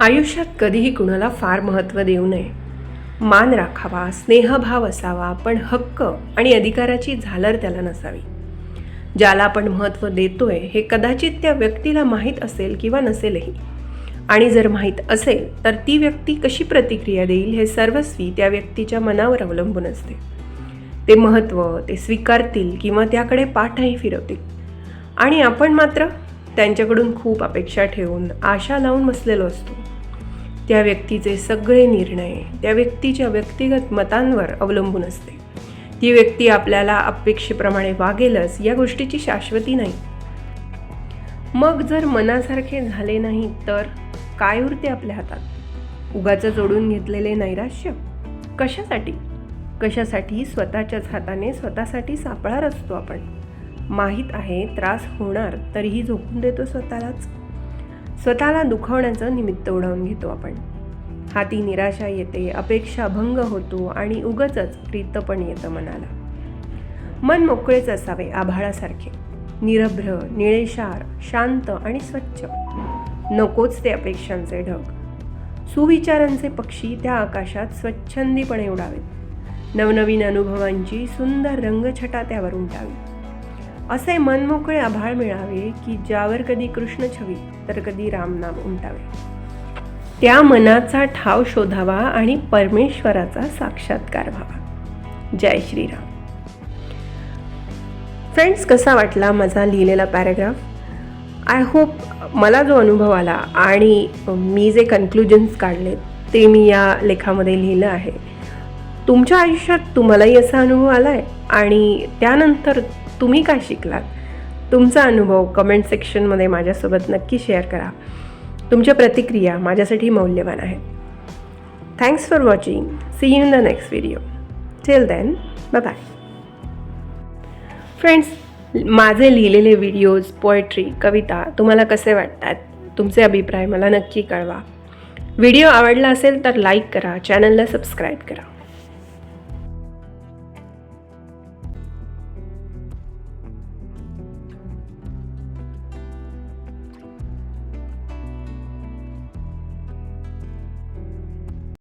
आयुष्यात कधीही कुणाला फार महत्त्व देऊ नये. मान राखावा स्नेहभाव असावा पण हक्क आणि अधिकाराची झालर त्याला नसावी. ज्याला आपण महत्त्व देतोय हे कदाचित त्या व्यक्तीला माहीत असेल किंवा नसेलही. आणि जर माहीत असेल तर ती व्यक्ती कशी प्रतिक्रिया देईल हे सर्वस्वी त्या व्यक्तीच्या मनावर अवलंबून असते. ते महत्त्व ते स्वीकारतील किंवा त्याकडे पाठही फिरवतील. आणि आपण मात्र त्यांच्याकडून खूप अपेक्षा ठेवून आशा लावून बसलेलो असतो. त्या व्यक्तीचे सगळे निर्णय त्या व्यक्तीच्या व्यक्तिगत मतांवर अवलंबून असते. ती व्यक्ती आपल्याला अपेक्षेप्रमाणे वागेलच या गोष्टीची शाश्वती नाही. मग जर मनासारखे झाले नाही तर काय उरते आपल्या हातात? उगाचं जोडून घेतलेले नैराश्य? कशासाठी? कशासाठी स्वतःच्याच हाताने स्वतःसाठी सापळा रचतो आपण? माहीत आहे त्रास होणार तरीही झोपून देतो स्वतःलाच. स्वतःला दुखवण्याचं निमित्त उडवून घेतो आपण. हाती निराशा येते अपेक्षा भंग होतो आणि उगचच प्रीत पण येतं मनाला. मन मोकळेच असावे आभाळासारखे. निरभ्र निळेशार शांत आणि स्वच्छ. नकोच ते अपेक्षांचे ढग. सुविचारांचे पक्षी त्या आकाशात स्वच्छंदीपणे उडावेत. नवनवीन अनुभवांची सुंदर रंगछटा त्यावर उमटावी. असे मनमोकळे आभाळ मिळावे की ज्यावर कधी कृष्ण छवी तर कधी रामनाम उमटावे. त्या मनाचा ठाव शोधावा आणि परमेश्वराचा साक्षात्कार व्हावा. जय श्रीराम. फ्रेंड्स कसा वाटला माझा लिहिलेला पॅराग्राफ आय होप मला जो अनुभव आला आणि मी जे कन्क्लुजन्स काढले ते मी या लेखामध्ये लिहिलं आहे. तुमच्या आयुष्यात तुम्हालाही असा अनुभव आला आहे आणि त्यानंतर तुम्ही काय शिकलात? तुमचा अनुभव कमेंट सेक्शनमध्ये माझ्यासोबत नक्की शेअर करा. तुमच्या प्रतिक्रिया माझ्यासाठी मौल्यवान आहेत. Thanks for watching see you in the next video till then bye bye friends माझे लिहिलेले व्हिडिओज पोएट्री कविता तुम्हाला कसे वाटतात? तुमचे अभिप्राय मला नक्की कळवा. व्हिडिओ आवडला असेल तर लाईक करा चॅनलला सबस्क्राईब करा.